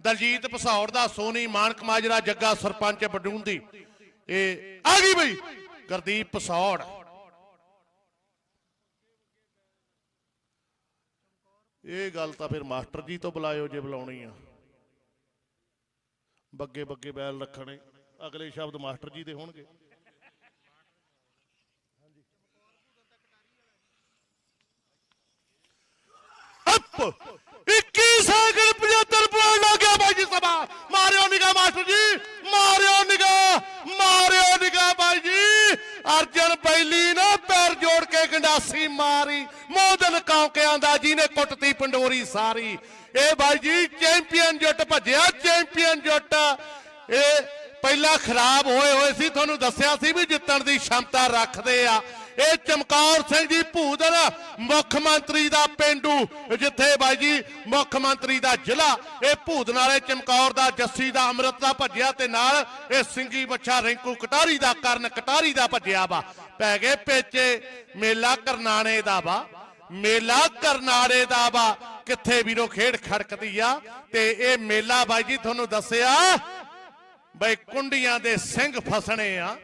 ਦਲਜੀਤ ਪਸੌੜ ਦਾ ਸੋਨੀ ਮਾਨਕ ਮਾਜਰਾ ਜੱਗਾ ਸਰਪੰਚ ਬਡੂੰਦੀ ਇਹ ਆ ਗਈ ਬਈ, ਗੁਰਦੀਪ ਪਸੌੜ ਇਹ ਗੱਲ ਤਾਂ ਫਿਰ ਮਾਸਟਰ ਜੀ ਤੋਂ ਬੁਲਾਇਓ ਜੇ ਬੁਲਾਉਣੀ ਆ। ਬੱਗੇ ਬੱਗੇ ਬੈਲ ਰੱਖਣੇ, ਅਗਲੇ ਸ਼ਬਦ ਮਾਸਟਰ ਜੀ ਦੇ ਹੋਣਗੇ। ਅੱਪ 21 ਸੈਕਿੰਡ ਅਰਜਨ ਬੈਲੀ ਨਾ ਪੈਰ ਜੋੜ ਕੇ ਗੰਡਾਸੀ ਮਾਰੀ। ਮੋਦਨ ਕੌਂਕਿਆਂ ਦਾ ਜੀ ਨੇ ਕੁੱਟਤੀ ਪੰਡੋਰੀ ਸਾਰੀ। ਇਹ ਬਾਈ ਜੀ, ਚੈਂਪੀਅਨ ਜੁੱਟ ਭੱਜਿਆ, ਚੈਂਪੀਅਨ ਜੁੱਟ। ਇਹ ਪਹਿਲਾਂ ਖਰਾਬ ਹੋਏ ਹੋਏ ਸੀ, ਤੁਹਾਨੂੰ ਦੱਸਿਆ ਸੀ ਵੀ ਜਿੱਤਣ ਦੀ ਸ਼ਮਤਾ ਰੱਖਦੇ ਆ। ਇਹ ਚਮਕੌਰ ਸਿੰਘ ਜੀ ਭੂਦਨ ਮੁੱਖ ਮੰਤਰੀ ਦਾ ਪਿੰਡੂ, ਜਿੱਥੇ ਬਾਈ ਜੀ ਮੁੱਖ ਮੰਤਰੀ ਦਾ ਜ਼ਿਲ੍ਹਾ, ਇਹ ਭੂਦਨ ਵਾਲੇ ਚਮਕੌਰ ਦਾ, ਜੱਸੀ ਦਾ, ਅੰਮ੍ਰਿਤ ਦਾ ਭੱਜਿਆ ਤੇ ਨਾਲ ਇਹ ਸਿੰਘੀ ਬੱਚਾ ਰਿੰਕੂ ਕਟਾਰੀ ਦਾ, ਕਰਨ ਕਟਾਰੀ ਦਾ ਭੱਜਿਆ ਵਾ। ਪੈ ਗਏ ਪੇਚੇ, ਮੇਲਾ ਕਰਨਾਣੇ ਦਾ ਵਾ। ਮੇਲਾ ਕਰਨਾੜੇ ਦਾ ਵਾ। ਕਿੱਥੇ ਵੀਰੋ ਖੇਡ ਖੜਕਦੀ ਆ। ਤੇ ਇਹ ਮੇਲਾ ਬਾਈ ਜੀ ਤੁਹਾਨੂੰ ਦੱਸਿਆ, ਬਈ ਕੁੰਡੀਆਂ ਦੇ ਸਿੰਘ ਫਸਣੇ ਆ।